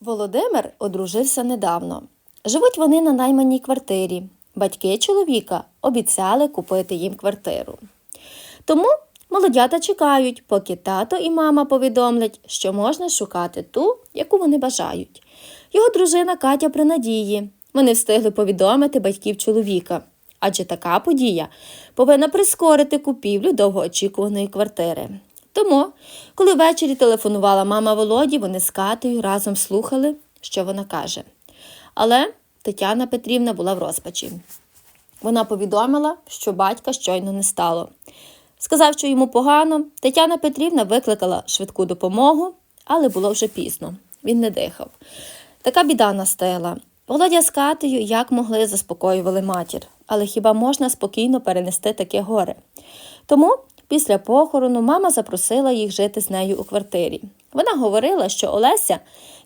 Володимир одружився недавно. Живуть вони на найманій квартирі. Батьки чоловіка обіцяли купити їм квартиру. Тому молодята чекають, поки тато і мама повідомлять, що можна шукати ту, яку вони бажають. Його дружина Катя при надії. Вони встигли повідомити батьків чоловіка. Адже така подія повинна прискорити купівлю довгоочікуваної квартири. Тому, коли ввечері телефонувала мама Володі, вони з Катею разом слухали, що вона каже. Але Тетяна Петрівна була в розпачі. Вона повідомила, що батька щойно не стало. Сказав, що йому погано, Тетяна Петрівна викликала швидку допомогу, але було вже пізно. Він не дихав. Така біда настала. Володя з Катею як могли заспокоювали матір, але хіба можна спокійно перенести таке горе? Тому після похорону мама запросила їх жити з нею у квартирі. Вона говорила, що Олеся,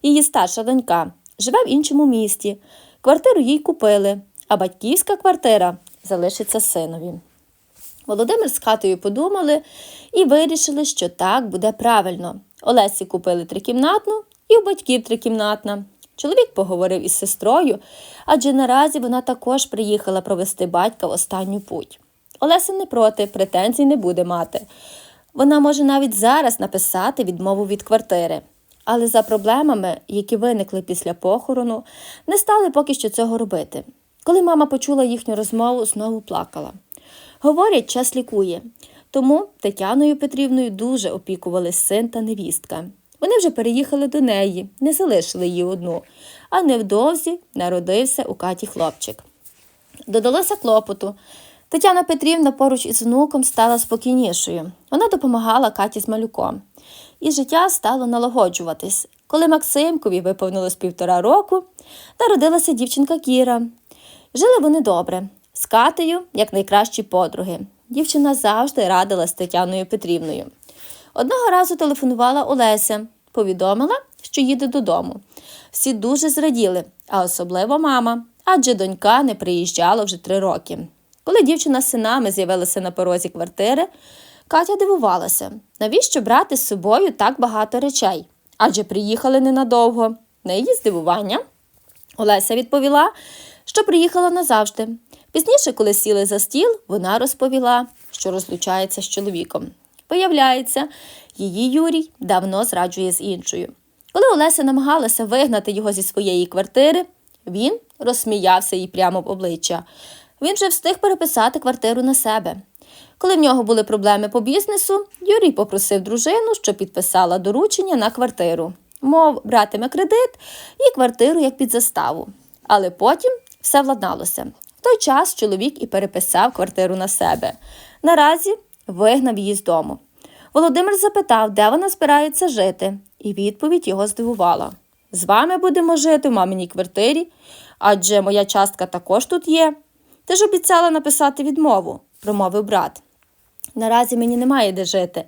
її старша донька, живе в іншому місті. Квартиру їй купили, а батьківська квартира залишиться синові. Володимир з хатою подумали і вирішили, що так буде правильно. Олесі купили трикімнатну і у батьків трикімнатна. Чоловік поговорив із сестрою, адже наразі вона також приїхала провести батька в останню путь. Олеся не проти, претензій не буде мати. Вона може навіть зараз написати відмову від квартири. Але за проблемами, які виникли після похорону, не стали поки що цього робити. Коли мама почула їхню розмову, знову плакала. Говорять, час лікує. Тому Тетяною Петрівною дуже опікувались син та невістка. Вони вже переїхали до неї, не залишили її одну, а невдовзі народився у Каті хлопчик. Додалося клопоту. Тетяна Петрівна поруч із внуком стала спокійнішою. Вона допомагала Каті з малюком. І життя стало налагоджуватись. Коли Максимкові виповнилось півтора року, народилася дівчинка Кіра. Жили вони добре, з Катею, як найкращі подруги. Дівчина завжди радила з Тетяною Петрівною. Одного разу телефонувала Олеся, повідомила, що їде додому. Всі дуже зраділи, а особливо мама, адже донька не приїжджала вже три роки. Коли дівчина з синами з'явилася на порозі квартири, Катя дивувалася, навіщо брати з собою так багато речей? Адже приїхали ненадовго. На її здивування Олеся відповіла, що приїхала назавжди. Пізніше, коли сіли за стіл, вона розповіла, що розлучається з чоловіком. Виявляється, її Юрій давно зраджує з іншою. Коли Олеся намагалася вигнати його зі своєї квартири, він розсміявся їй прямо в обличчя. Він вже встиг переписати квартиру на себе. Коли в нього були проблеми по бізнесу, Юрій попросив дружину, що підписала доручення на квартиру. Мов, братиме кредит і квартиру як під заставу. Але потім все владналося. В той час чоловік і переписав квартиру на себе. Наразі вигнав її з дому. Володимир запитав, де вона збирається жити, і відповідь його здивувала. З вами будемо жити в маминій квартирі, адже моя частка також тут є. Ти ж обіцяла написати відмову, промовив брат. Наразі мені немає де жити,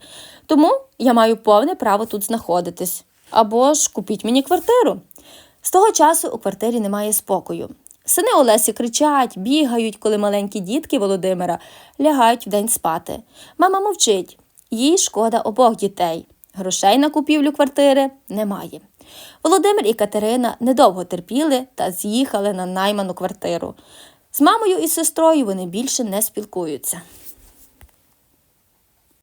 тому я маю повне право тут знаходитись. Або ж купіть мені квартиру. З того часу у квартирі немає спокою. Сини Олесі кричать, бігають, коли маленькі дітки Володимира лягають вдень спати. Мама мовчить, їй шкода обох дітей. Грошей на купівлю квартири немає. Володимир і Катерина недовго терпіли та з'їхали на найману квартиру. З мамою і сестрою вони більше не спілкуються.